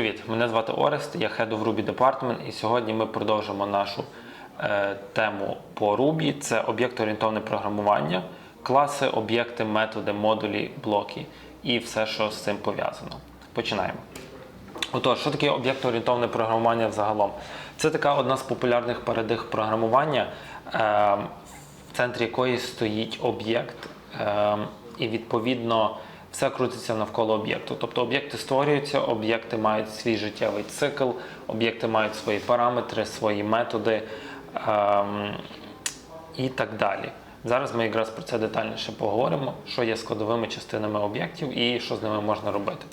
Привіт, мене звати Орест, я Head of Ruby Department, і сьогодні ми продовжимо нашу е, тему по Ruby. Це об'єкт-орієнтовне програмування, класи, об'єкти, методи, модулі, блоки і все, що з цим пов'язано. Починаємо. Отож, що таке об'єкт-орієнтовне програмування взагалом? Це така одна з популярних парадигм програмування, е, в центрі якої стоїть об'єкт, е, і відповідно все крутиться навколо об'єкту. Тобто об'єкти створюються, об'єкти мають свій життєвий цикл, об'єкти мають свої параметри, свої методи е, і так далі. Зараз ми якраз про це детальніше поговоримо, що є складовими частинами об'єктів і що з ними можна робити.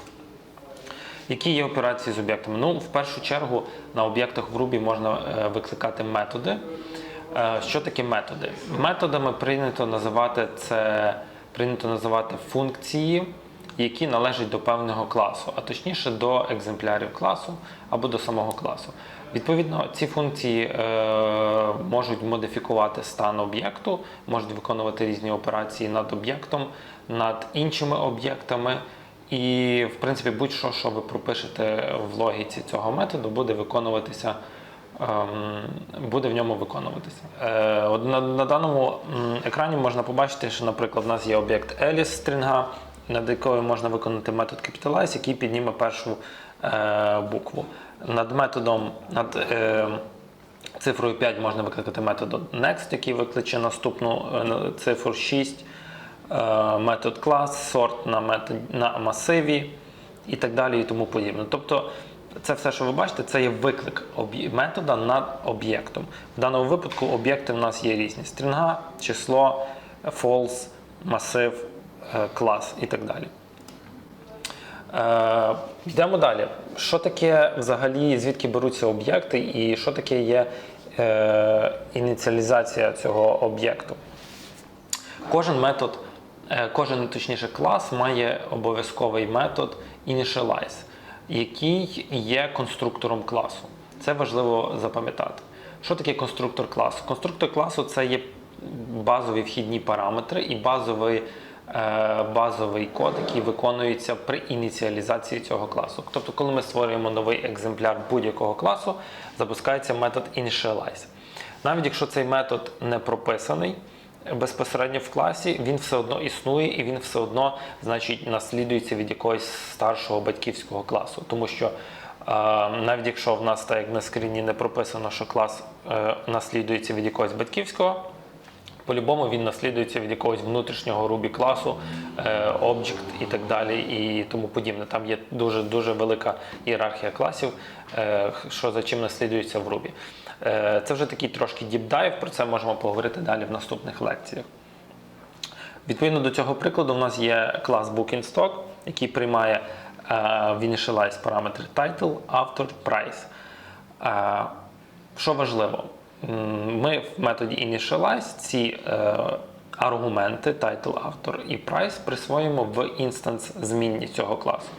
Які є операції з об'єктами? Ну, в першу чергу на об'єктах в Ruby можна е, викликати методи. Е, Що таке методи? Методами прийнято називати це прийнято називати функції, які належать до певного класу, а точніше до екземплярів класу або до самого класу. Відповідно, ці функції е, можуть модифікувати стан об'єкту, можуть виконувати різні операції над об'єктом, над іншими об'єктами. І, в принципі, будь-що, що ви пропишете в логіці цього методу, буде виконуватися, буде в ньому виконуватися. Е, на, даному екрані можна побачити, що, наприклад, у нас є об'єкт Alice стрінга, над якою можна виконати метод capitalize, який підніме першу е, букву. Над методом, над е, цифрою 5 можна викликати метод next, який викличе наступну цифру 6 е, метод клас, сорт на на масиві і так далі, і тому подібне. Тобто, це все, що ви бачите, це є виклик метода над об'єктом. В даному випадку об'єкти в нас є різні: стрінга, число, false, масив, е, клас і так далі. Е, йдемо далі. Що таке взагалі, звідки беруться об'єкти, і що таке є е, ініціалізація цього об'єкту? Кожен метод, е, кожен точніше клас має обов'язковий метод initialize, який є конструктором класу. Це важливо запам'ятати. Що таке конструктор класу? Конструктор класу це є базові вхідні параметри і базовий, е, базовий код, який виконується при ініціалізації цього класу. Тобто, коли ми створюємо новий екземпляр будь-якого класу, запускається метод initialize. Навіть якщо цей метод не прописаний, безпосередньо в класі, він все одно існує і він все одно, значить, наслідується від якогось старшого батьківського класу. Тому що е, навіть якщо в нас так як на скріні не прописано, що клас е, наслідується від якогось батьківського, по-любому він наслідується від якогось внутрішнього Ruby класу, е, Object і так далі, і тому подібне. Там є дуже дуже велика ієрархія класів, е, що за чим наслідується в Ruby. Е, Це вже такий трошки діпдайв, про це можемо поговорити далі в наступних лекціях. Відповідно до цього прикладу, у нас є клас BookingStock, який приймає е, в initialize параметри title, author, price. Е, Що важливо, ми в методі initialize ці е, аргументи title, author і price присвоїмо в інстанс змінні цього класу.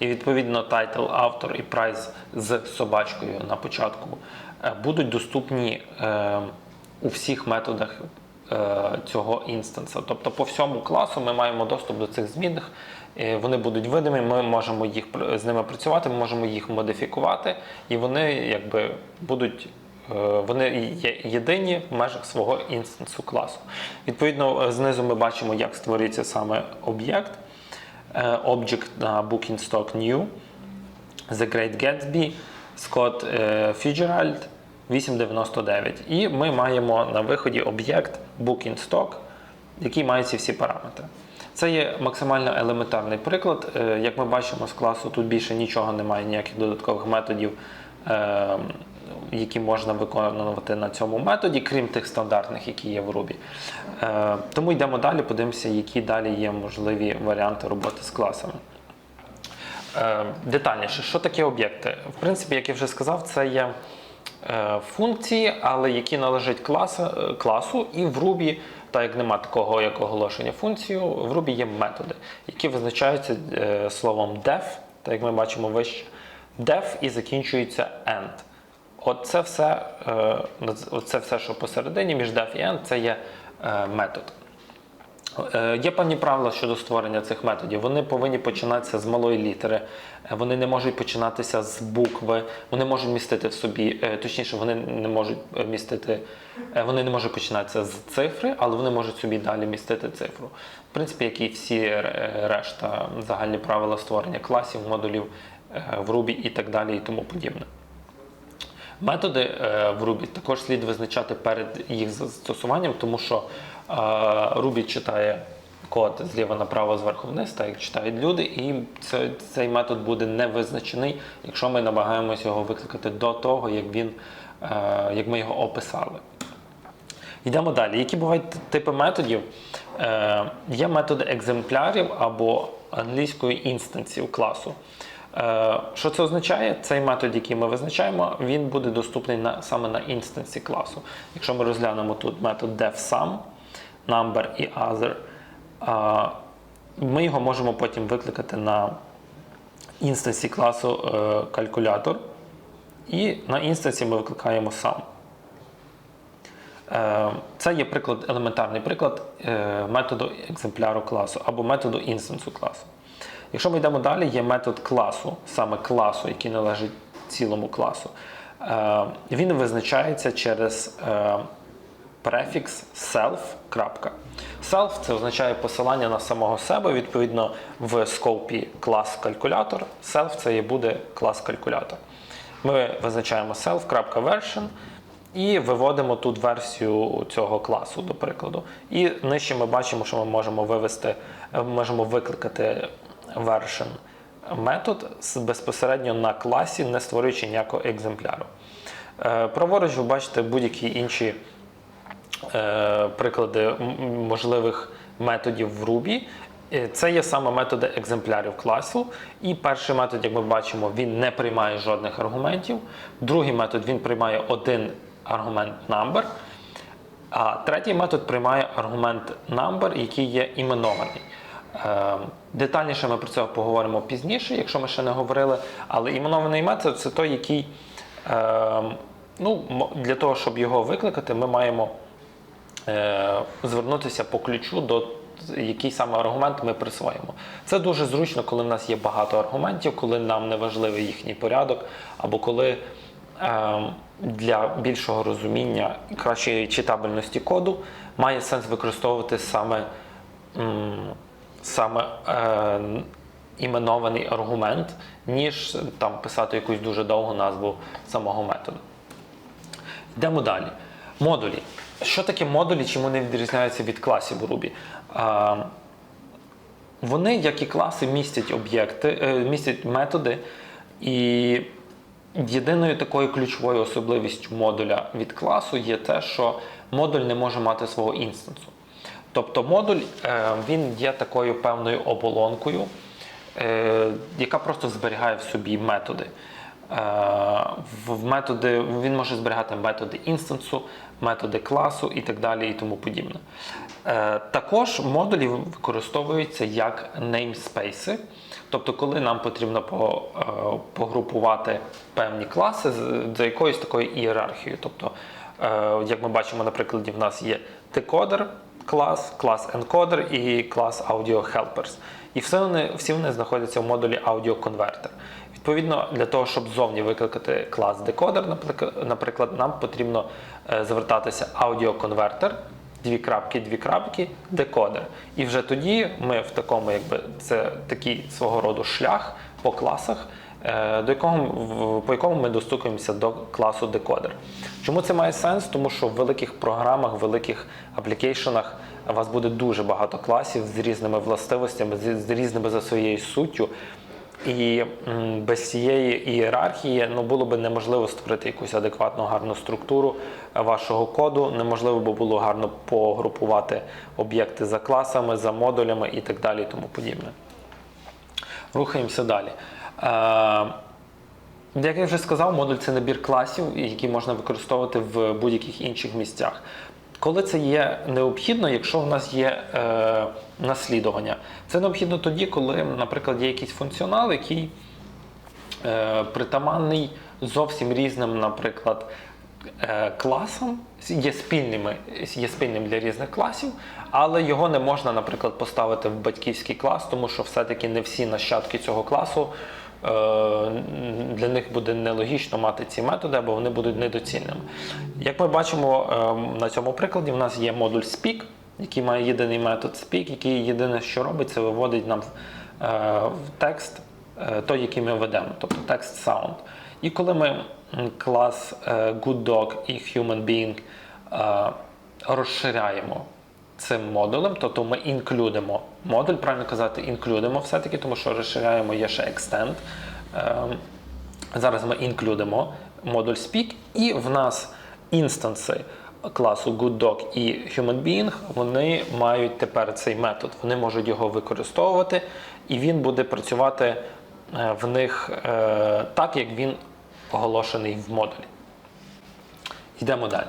І відповідно title, author і price з собачкою на початку е, будуть доступні е, у всіх методах е, цього інстанса. Тобто по всьому класу ми маємо доступ до цих змінних. е, Вони будуть видимі, ми можемо їх з ними працювати, ми можемо їх модифікувати, і вони якби будуть. е, Вони є єдині в межах свого інстансу класу. Відповідно, знизу ми бачимо, як створюється саме об'єкт. Е, Object на BookingStock New, The Great Gatsby, Scott е, Fitzgerald 899. І ми маємо на виході об'єкт BookingStock, який має ці всі параметри. Це є максимально елементарний приклад. Е, Як ми бачимо з класу, тут більше нічого немає, ніяких додаткових методів, е, які можна виконувати на цьому методі, крім тих стандартних, які є в Ruby. Е, Тому йдемо далі, подивимося, які далі є можливі варіанти роботи з класами. Е, Детальніше, що таке об'єкти? В принципі, як я вже сказав, це є е, функції, але які належать класа, е, класу, і в Ruby, так як нема такого як оголошення функцію, в Ruby є методи, які визначаються словом def, так як ми бачимо вище, def і закінчується end. От це все, е, от це все, що посередині між def і end, це є е, метод. Е, Є певні правила щодо створення цих методів. Вони повинні починатися з малої літери, вони не можуть починатися з букви, вони можуть містити в собі, точніше, вони не можуть містити, вони не можуть починатися з цифри, але вони можуть собі далі містити цифру. В принципі, як і всі решта загальні правила створення класів, модулів в Ruby і так далі, і тому подібне. Методи е, в Ruby також слід визначати перед їх застосуванням, тому що е, Ruby читає код зліва направо, зверху вниз, так як читають люди, і цей метод буде не визначений, якщо ми намагаємося його викликати до того, як, він, е, як ми його описали. Йдемо далі. Які бувають типи методів? Є методи екземплярів або англійською інстанців класу. Е, що це означає? Цей метод, який ми визначаємо, він буде доступний на, саме на інстансі класу. Якщо ми розглянемо тут метод defSum, number і other, е, ми його можемо потім викликати на інстансі класу е, калькулятор, і на інстансі ми викликаємо. Е, Це є приклад, елементарний приклад методу екземпляру класу або методу інстансу класу. Якщо ми йдемо далі, є метод класу, саме класу, який належить цілому класу. Е, Він визначається через е, префікс self. Self це означає посилання на самого себе. Відповідно, в скопі клас калькулятор. Self це і буде клас калькулятор. Ми визначаємо self.version і виводимо тут версію цього класу, до прикладу. І нижче ми бачимо, що ми можемо вивести, е, можемо викликати version метод безпосередньо на класі, не створюючи ніякого екземпляру. Е, Праворуч ви бачите будь-які інші е, приклади можливих методів в Ruby. Е, Це є саме методи екземплярів класу. І перший метод, як ми бачимо, він не приймає жодних аргументів. Другий метод він приймає один аргумент number. А третій метод приймає аргумент number, який є іменований. Е, Детальніше ми про це поговоримо пізніше, якщо ми ще не говорили. Але іменований метод це той, який е, ну, для того, щоб його викликати, ми маємо е, звернутися по ключу до який саме аргумент ми присвоїмо. Це дуже зручно, коли в нас є багато аргументів, коли нам не важливий їхній порядок, або коли е, для більшого розуміння кращої читабельності коду має сенс використовувати саме, саме е, іменований аргумент, ніж там писати якусь дуже довгу назву самого методу. Йдемо далі. Модулі. Що таке модулі, чим вони відрізняються від класів у Ruby? А, вони, як і класи, містять об'єкти, е, містять методи, і єдиною такою ключовою особливістю модуля від класу є те, що модуль не може мати свого інстансу. Тобто модуль е, він є такою певною оболонкою, е, яка просто зберігає в собі методи. Е, В методи він може зберігати методи інстансу, методи класу і так далі, і тому подібне. Також модулі використовуються як namespace, тобто, коли нам потрібно погрупувати певні класи за якоюсь такою ієрархією. Тобто, як ми бачимо на прикладі, в нас є декодер клас, клас encoder і клас audio helpers. І все вони, всі вони знаходяться в модулі audio converter. Відповідно, для того, щоб зовні викликати клас декодер, наприклад, нам потрібно звертатися аудіоконвертер, дві крапки, дві крапки, декодер. І вже тоді ми в такому, якби це такий свого роду шлях по класах, до якого, по якому ми достукуємося до класу декодер. Чому це має сенс? Тому що в великих програмах, великих аплікейшенах у вас буде дуже багато класів з різними властивостями, з, з різними за своєю суттю. І без цієї ієрархії ну, було б неможливо створити якусь адекватну гарну структуру е, вашого коду, неможливо би було гарно погрупувати об'єкти за класами, за модулями і так далі, і тому подібне. Рухаємося далі. Е, як я вже сказав, модуль це набір класів, які можна використовувати в будь-яких інших місцях. Коли це є необхідно, якщо в нас є е, наслідування, це необхідно тоді, коли, наприклад, є якийсь функціонал, який е, притаманний зовсім різним, наприклад, е, класом, є, спільними, є спільним для різних класів, але його не можна, наприклад, поставити в батьківський клас, тому що все-таки не всі нащадки цього класу. Е, Для них буде нелогічно мати ці методи, або вони будуть недоцільними. Як ми бачимо е, на цьому прикладі, в нас є модуль speak, який має єдиний метод speak, який єдине, що робить, це виводить нам е, в текст той, який ми ведемо, тобто текст sound. І коли ми клас good dog і human being розширяємо цим модулем, тобто ми інклюдимо модуль, правильно казати, інклюдимо все-таки, тому що розширяємо є ще extend. Е, Зараз ми інклюдимо модуль speak, і в нас інстанси класу GoodDog і HumanBeing, вони мають тепер цей метод. Вони можуть його використовувати, і він буде працювати е, в них е, так, як він оголошений в модулі. Йдемо далі.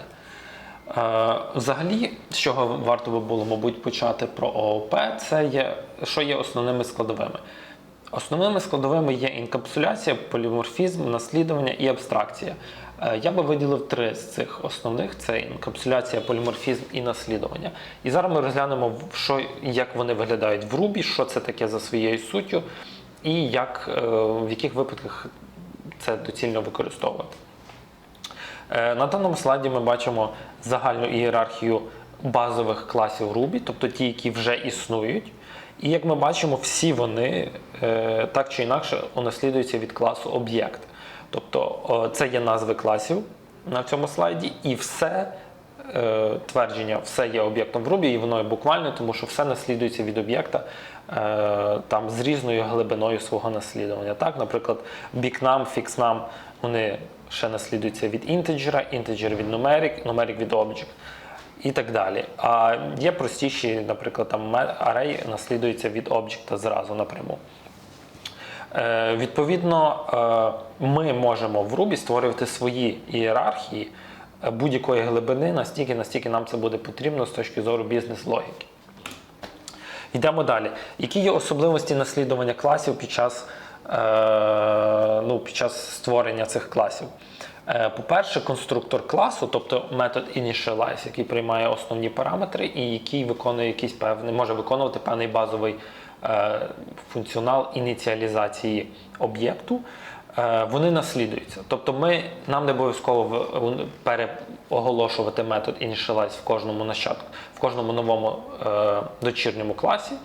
Е, Взагалі, з чого варто би було, мабуть, почати про ООП, це є, що є основними складовими. Основними складовими є інкапсуляція, поліморфізм, наслідування і абстракція. Е, Я би виділив три з цих основних: це інкапсуляція, поліморфізм і наслідування. І зараз ми розглянемо, що, як вони виглядають в Ruby, що це таке за своєю суттю, і як, е, в яких випадках це доцільно використовувати. Е, На даному слайді ми бачимо загальну ієрархію базових класів Ruby, тобто ті, які вже існують. І як ми бачимо, всі вони е, так чи інакше унаслідуються від класу об'єкт. Тобто це є назви класів на цьому слайді, і все е, твердження, все є об'єктом в Ruby, і воно є буквально, тому що все наслідується від об'єкта там, з різною глибиною свого наслідування. Так, наприклад, bigNum, fixNum, вони ще наслідуються від інтеджера, інтеджер від numeric, numeric від object і так далі. А є простіші, наприклад, там array наслідується від об'єкта зразу напряму. Е, відповідно, е, ми можемо в Ruby створювати свої ієрархії е, будь-якої глибини настільки, настільки нам це буде потрібно з точки зору бізнес-логіки. Йдемо далі. Які є особливості наслідування класів під час, ну, під час створення цих класів? Е, По-перше, конструктор класу, тобто метод initialize, який приймає основні параметри і який виконує якийсь певний, може виконувати певний базовий е, функціонал ініціалізації об'єкту. Е, Вони наслідуються. Тобто ми, нам не обов'язково переоголошувати метод initialize в кожному нащадку, в кожному новому е, дочірньому класі.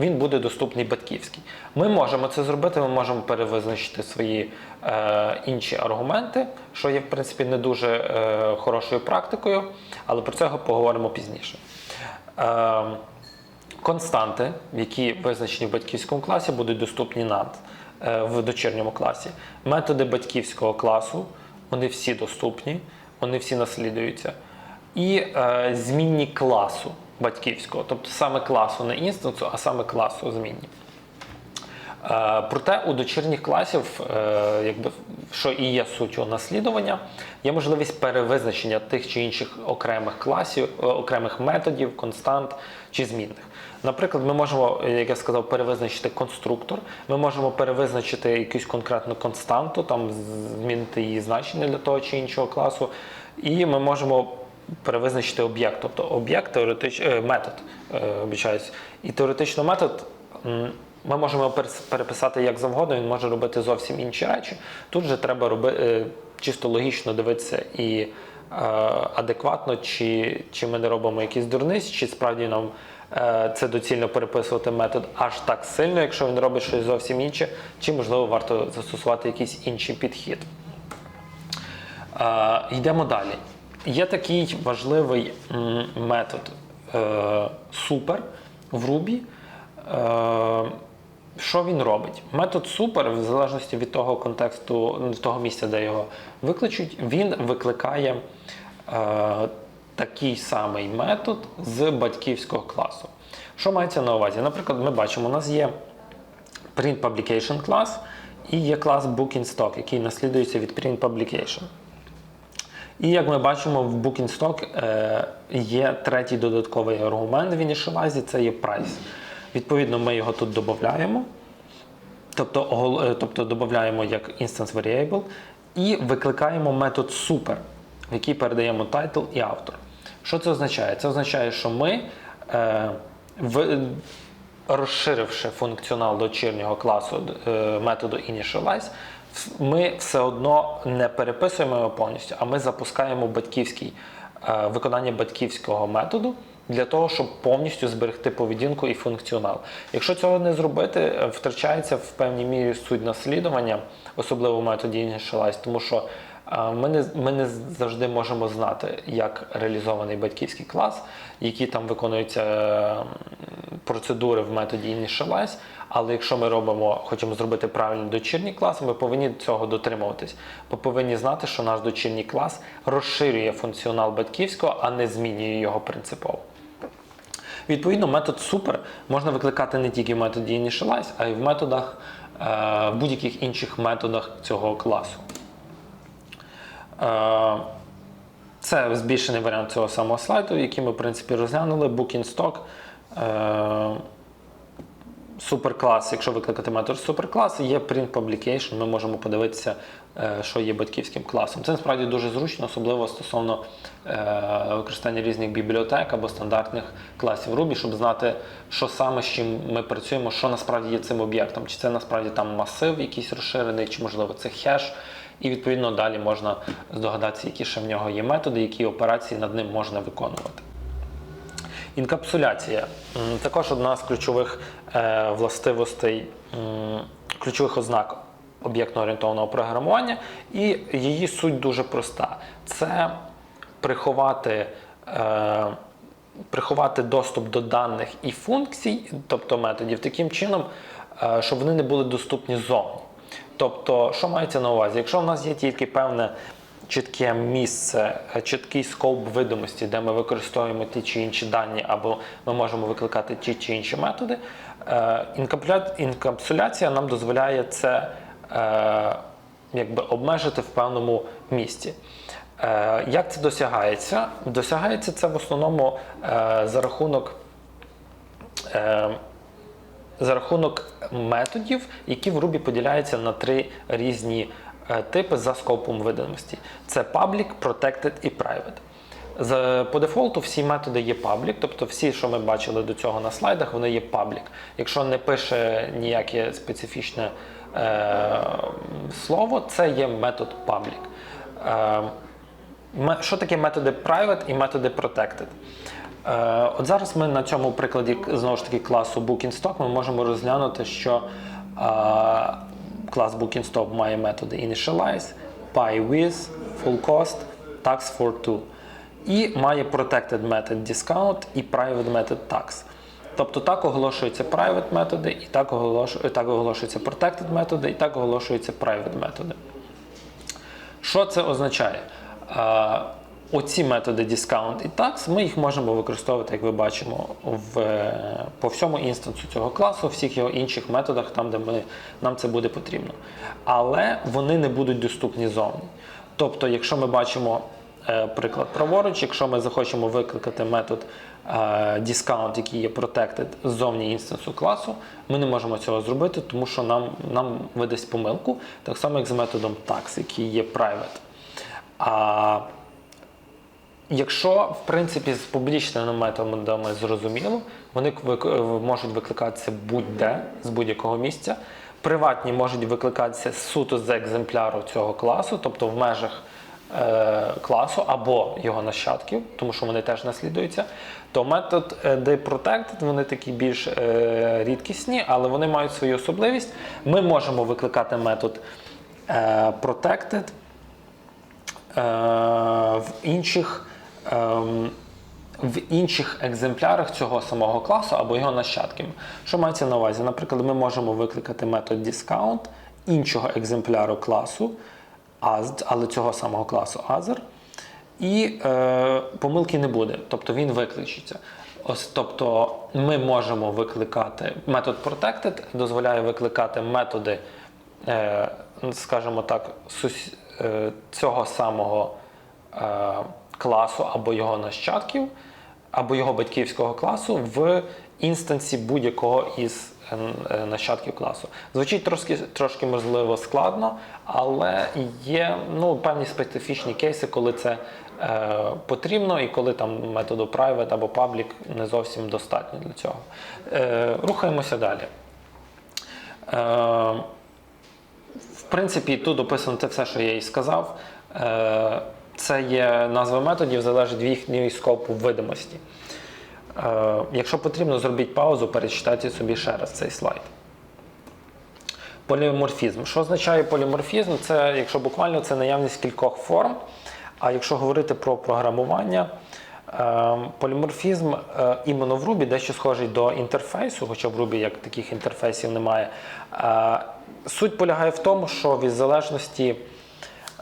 Він буде доступний батьківський. Ми можемо це зробити, ми можемо перевизначити свої е, інші аргументи, що є в принципі не дуже е, хорошою практикою, але про це поговоримо пізніше. Е, константи, які визначені в батьківському класі, будуть доступні нам е, в дочірньому класі. Методи батьківського класу, вони всі доступні, вони всі наслідуються. І е, змінні класу батьківського, тобто саме класу не інстансу, а саме класу змінні. Е, Проте у дочірніх класів, е, якби, що і є суттю наслідування, є можливість перевизначення тих чи інших окремих класів, е, окремих методів, констант чи змінних. Наприклад, ми можемо, як я сказав, перевизначити конструктор, ми можемо перевизначити якусь конкретну константу, там змінити її значення для того чи іншого класу, і ми можемо перевизначити об'єкт, тобто об'єкт теоретич... е, метод, е, обічаюсь. І теоретично метод ми можемо переписати як завгодно, він може робити зовсім інші речі. Тут же треба робити чисто логічно дивитися і е, адекватно, чи, чи ми не робимо якісь дурниці, чи справді нам е, це доцільно переписувати метод аж так сильно, якщо він робить щось зовсім інше, чи можливо варто застосувати якийсь інший підхід. Е, йдемо далі. Є такий важливий метод е, супер в Ruby. Е, що він робить? Метод супер, в залежності від того контексту, того місця, де його викличуть, він викликає е, такий самий метод з батьківського класу. Що мається на увазі? Наприклад, ми бачимо, у нас є print publication клас і є клас bookingstock, який наслідується від print publication. І як ми бачимо, в BookingStock е, є третій додатковий аргумент в initialize, це є price. Відповідно, ми його тут додаємо, тобто, е, тобто додаємо як instance variable і викликаємо метод super. в якій передаємо тайтл і автор. Що це означає? Це означає, що ми, е, в, розширивши функціонал дочірнього класу е, методу initialize, ми все одно не переписуємо його повністю, а ми запускаємо батьківський, е, виконання батьківського методу для того, щоб повністю зберегти поведінку і функціонал. Якщо цього не зробити, е, втрачається в певній мірі суть наслідування, особливо в методі initialize, тому що е, ми не, ми не завжди можемо знати, як реалізований батьківський клас, які там виконуються процедури в методі initialize, але якщо ми робимо, хочемо зробити правильний дочірній клас, ми повинні цього дотримуватись. Бо повинні знати, що наш дочірній клас розширює функціонал батьківського, а не змінює його принципово. Відповідно, метод super можна викликати не тільки в методі initialize, а й в методах, е, в будь-яких інших методах цього класу. Е, Це збільшений варіант цього самого слайду, який ми, в принципі, розглянули. Booking Stock. Е, суперклас, якщо викликати метод суперклас, є print publication, ми можемо подивитися, е, що є батьківським класом. Це насправді дуже зручно, особливо стосовно е, використання різних бібліотек або стандартних класів Ruby, щоб знати, що саме з чим ми працюємо, що насправді є цим об'єктом. Чи це насправді там масив якийсь розширений, чи можливо це хеш. І відповідно далі можна здогадатися, які ще в нього є методи, які операції над ним можна виконувати. Інкапсуляція також одна з ключових е, властивостей, ключових ознак об'єктно-орієнтованого програмування, і її суть дуже проста: це приховати. Е, Приховати доступ до даних і функцій, тобто методів, таким чином, е, щоб вони не були доступні зовні. Тобто, що мається на увазі? Якщо в нас є тільки певне чітке місце, е, чіткий скоп видимості, де ми використовуємо ті чи інші дані, або ми можемо викликати ті чи інші методи, е, інкапсуляція нам дозволяє це е, якби обмежити в певному місці. Як це досягається? Досягається це в основному за рахунок. За рахунок методів, які в Ruby поділяються на три різні типи за скопом видимості: це public, protected і private. По дефолту всі методи є public, тобто всі, що ми бачили до цього на слайдах, вони є public. Якщо не пише ніяке специфічне е, слово, це є метод public. Е, Що таке методи private і методи protected? Е, От зараз ми на цьому прикладі знову ж таки класу BookingStock ми можемо розглянути, що е, клас BookingStock має методи initialize, pywith, fullCost, tax for two. І має protected method discount і private method tax. Тобто так оголошуються private методи, і так оголошуються, так оголошуються protected методи, і так оголошуються private методи. Що це означає? Е, Оці методи discount і tax, ми їх можемо використовувати, як ви бачимо, в, е, по всьому інстансу цього класу, всіх його інших методах, там, де ми, нам це буде потрібно. Але вони не будуть доступні зовні. Тобто, якщо ми бачимо е, приклад праворуч, якщо ми захочемо викликати метод е, discount, який є protected ззовні інстансу класу, ми не можемо цього зробити, тому що нам, нам видасть помилку, так само як з методом tax, який є private. А Якщо в принципі з публічними методами зрозуміло, вони можуть викликатися будь-де з будь-якого місця. Приватні можуть викликатися суто з екземпляру цього класу, тобто в межах е, класу або його нащадків, тому що вони теж наслідуються. То метод е, Deprotected, вони такі більш е, рідкісні, але вони мають свою особливість. Ми можемо викликати метод е, Protected е, в інших. Ем, В інших екземплярах цього самого класу або його нащадків. Що мається на увазі? Наприклад, ми можемо викликати метод discount іншого екземпляру класу, але цього самого класу other, і е, помилки не буде, тобто він виключиться. Ось, тобто ми можемо викликати метод protected, дозволяє викликати методи, е, скажімо так, сус- е, цього самого е, класу або його нащадків, або його батьківського класу в інстансі будь-якого із е, нащадків класу. Звучить трошки, трошки можливо складно, але є ну, певні специфічні кейси, коли це е, потрібно і коли там методу private або public не зовсім достатньо для цього. Е, рухаємося далі. Е, в принципі, тут описано те все, що я і сказав. Е, Це є назви методів, залежить від їхньої скопу видимості. Е, Якщо потрібно, зробіть паузу, перечитайте собі ще раз цей слайд. Поліморфізм. Що означає поліморфізм? Це, якщо буквально, це наявність кількох форм. А якщо говорити про програмування, е, поліморфізм е, іменно в Ruby дещо схожий до інтерфейсу, хоча в Ruby як таких інтерфейсів немає. Е, Суть полягає в тому, що від залежності,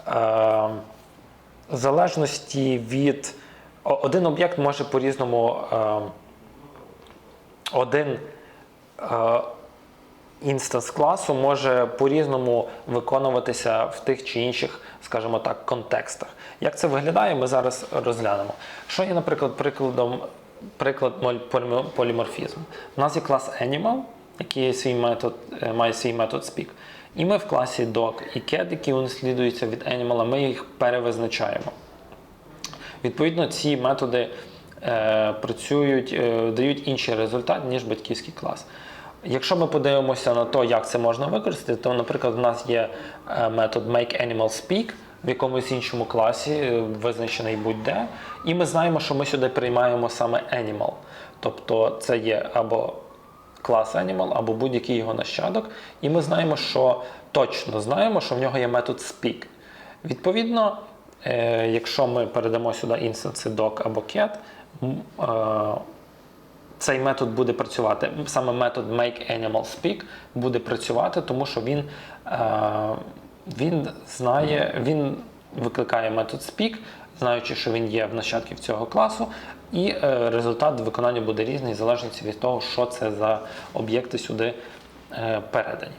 е, в залежності від один об'єкт може по-різному е, один е, інстанс класу може по-різному виконуватися в тих чи інших, скажімо так, контекстах. Як це виглядає, ми зараз розглянемо. Що є, наприклад, прикладом, приклад поліморфізму? У нас є клас Animal, який є свій метод, е, має свій метод speak. І ми в класі doc і cat, які унаслідуються від Animal, ми їх перевизначаємо. Відповідно, ці методи е, працюють, е, дають інший результат, ніж батьківський клас. Якщо ми подивимося на те, як це можна використати, то, наприклад, в нас є е, метод makeAnimalSpeak в якомусь іншому класі, е, визначений будь-де, і ми знаємо, що ми сюди приймаємо саме animal. Тобто це є або клас animal, або будь-який його нащадок, і ми знаємо, що точно знаємо, що в нього є метод speak. Відповідно, е, якщо ми передамо сюди інстанси doc або cat, е, цей метод буде працювати. Саме метод makeAnimalSpeak буде працювати, тому що він, е, він знає, він викликає метод speak, знаючи, що він є в нащадків цього класу, і е, результат виконання буде різний, в залежності від того, що це за об'єкти сюди е, передані.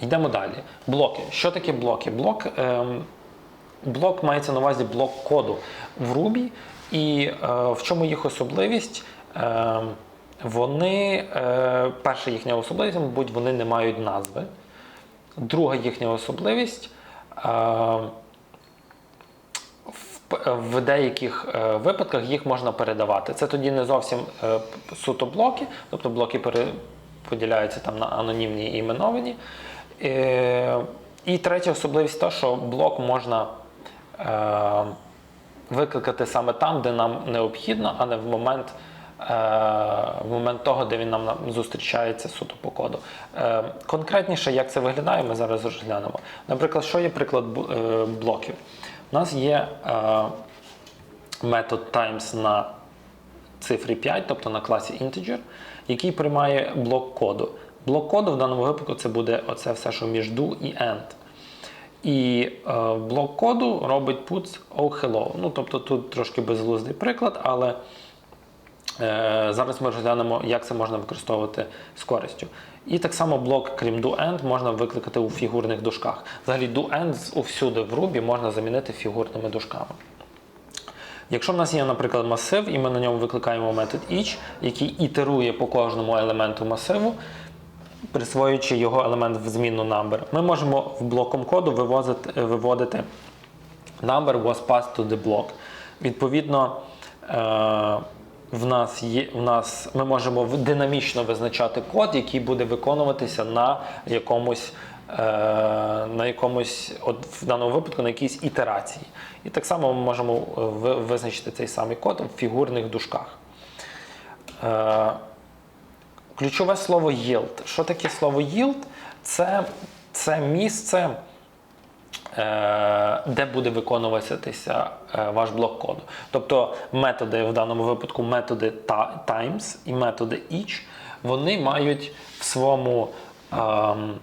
Йдемо далі. Блоки. Що таке блоки? Блок, ем, блок мається на увазі блок коду в Ruby. І е, в чому їх особливість? Е, вони, перша їхня особливість, мабуть, вони не мають назви. Друга їхня особливість. Е, в, деяких е, випадках їх можна передавати. Це тоді не зовсім е, суто блоки, тобто блоки поділяються там на анонімні і іменовані. І третя особливість та, що блок можна викликати саме там, де нам необхідно, а не в момент, в момент того, де він нам зустрічається суто по коду. Конкретніше, як це виглядає, ми зараз розглянемо. Наприклад, що є приклад блоків? У нас є е, метод times на цифрі 5, тобто на класі integer, який приймає блок коду. Блок коду в даному випадку це буде оце все, що між do і end. І е, блок коду робить puts oh hello. Ну, тобто тут трошки безглуздий приклад, але е, зараз ми розглянемо, як це можна використовувати з користю. І так само блок, крім do-end, можна викликати у фігурних дужках. Взагалі do-end усюди в Ruby можна замінити фігурними дужками. Якщо в нас є, наприклад, масив, і ми на ньому викликаємо метод each, який ітерує по кожному елементу масиву, присвоюючи його елемент в змінну number, ми можемо в блоком коду вивозити, виводити number was passed to the block. Відповідно, е, в нас є, в нас, ми можемо динамічно визначати код, який буде виконуватися на якомусь, е, на якомусь от в даному випадку на якійсь ітерації. І так само ми можемо е, визначити цей самий код в фігурних дужках. Е, Ключове слово yield. Що таке слово yield? Це, це місце, де буде виконуватися е, ваш блок коду. Тобто методи, в даному випадку методи times і методи each, вони мають в своєму ем,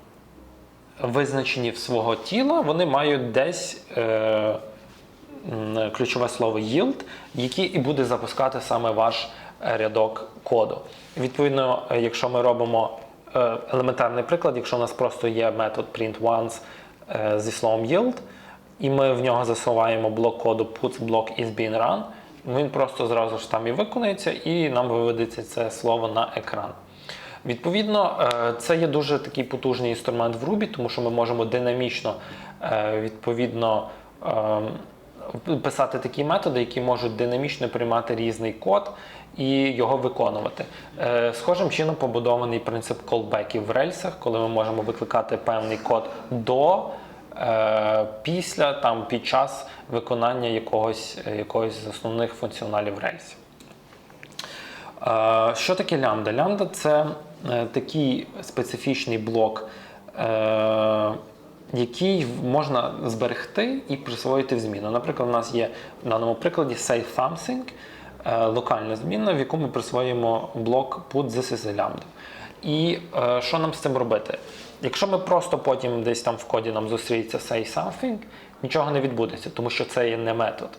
визначенні в свого тіла, вони мають десь. Е, ключове слово yield, який і буде запускати саме ваш е, рядок коду. Відповідно, е, якщо ми робимо е, елементарний приклад, якщо у нас просто є метод print once е, зі словом yield, і ми в нього засуваємо блок коду puts block is being run, він просто зразу ж там і виконується, і нам виведеться це слово на екран. Відповідно, е, це є дуже такий потужний інструмент в Ruby, тому що ми можемо динамічно е, відповідно е, писати такі методи, які можуть динамічно приймати різний код і його виконувати. Е, Схожим чином побудований принцип колбеків в рельсах, коли ми можемо викликати певний код до. е, Після там під час виконання якогось, е, якогось з основних функціоналів рельсів. Що таке лямбда? Лямбда це такий специфічний блок, який можна зберегти і присвоїти в зміну. Наприклад, у нас є в даному прикладі say something, локальна зміна, в яку ми присвоїмо блок put this is lambda. І е, що нам з цим робити? Якщо ми просто потім десь там в коді нам зустріється say something, нічого не відбудеться, тому що це є не метод.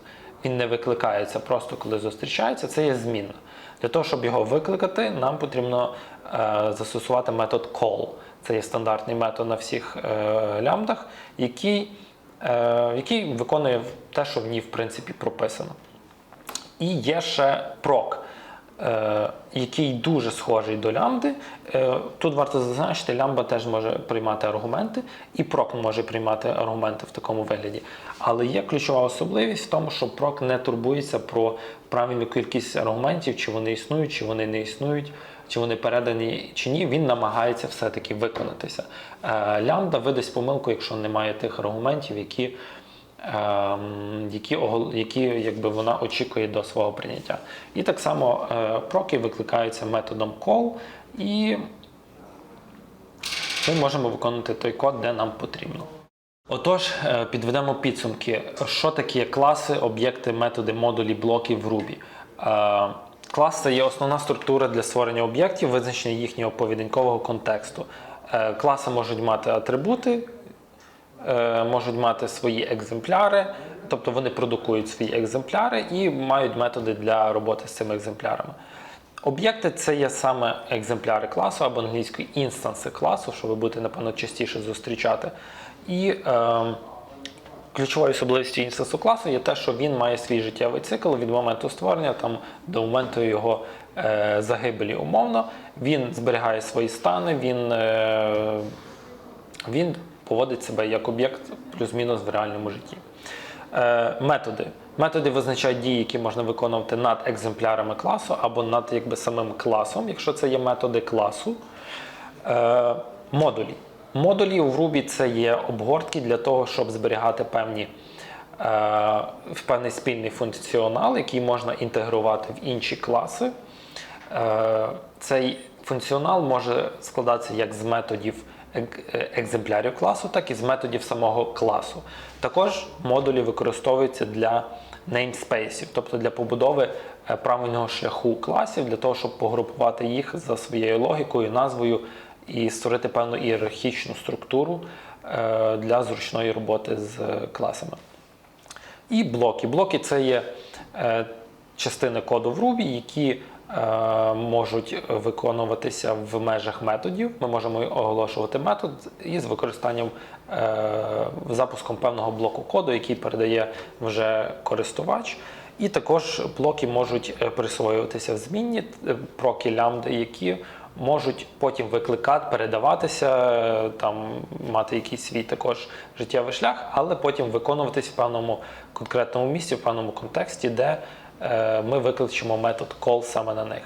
Він не викликається просто коли зустрічається, це є змінна. Для того, щоб його викликати, нам потрібно е, застосувати метод call. Це є стандартний метод на всіх е, лямбдах, який, е, який виконує те, що в ній в принципі прописано. І є ще прок, е, який дуже схожий до лямбди. Е, тут варто зазначити, лямбда теж може приймати аргументи, і прок може приймати аргументи в такому вигляді. Але є ключова особливість в тому, що прок не турбується про правильну кількість аргументів, чи вони існують, чи вони не існують, чи вони передані чи ні. Він намагається все-таки виконатися. Е, лямбда видасть помилку, якщо немає тих аргументів, які які, які якби, вона очікує до свого прийняття. І так само е, проки викликаються методом call, і ми можемо виконувати той код, де нам потрібно. Отож, е, підведемо підсумки. Що таке класи, об'єкти, методи, модулі, блоки в Ruby? Е, Клас це є основна структура для створення об'єктів, визначення їхнього поведінкового контексту. Класи можуть мати атрибути, можуть мати свої екземпляри, тобто вони продукують свої екземпляри і мають методи для роботи з цими екземплярами. Об'єкти це є саме екземпляри класу або англійською інстанси класу, що ви будете, напевно, частіше зустрічати. І е, ключовою особливістю інстансу класу є те, що він має свій життєвий цикл від моменту створення там, до моменту його е, загибелі умовно. Він зберігає свої стани, він, е, він поводить себе як об'єкт плюс-мінус в реальному житті. Е, методи. Методи визначають дії, які можна виконувати над екземплярами класу або над якби, самим класом, якщо це є методи класу. Е, модулі. Модулі у Ruby це є обгортки для того, щоб зберігати певні, е, певний спільний функціонал, який можна інтегрувати в інші класи. Цей функціонал може складатися як з методів екземплярів класу, так і з методів самого класу. Також модулі використовуються для namespace, тобто для побудови е, правильного шляху класів, для того, щоб погрупувати їх за своєю логікою, назвою і створити певну ієрархічну структуру е, для зручної роботи з е, класами. І блоки. Блоки це є частини коду в Ruby, які можуть виконуватися в межах методів. Ми можемо оголошувати метод із використанням е, запуском певного блоку коду, який передає вже користувач. І також блоки можуть е, присвоюватися в змінні е, проки лямбди, які можуть потім викликати, передаватися, е, там мати якийсь свій також життєвий шлях, але потім виконуватись в певному конкретному місці, в певному контексті, де е, ми викличемо метод call саме на них.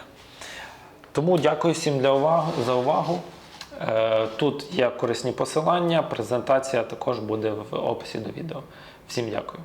Тому дякую всім для увагу, за увагу. Е, Тут є корисні посилання, презентація також буде в описі до відео. Всім дякую.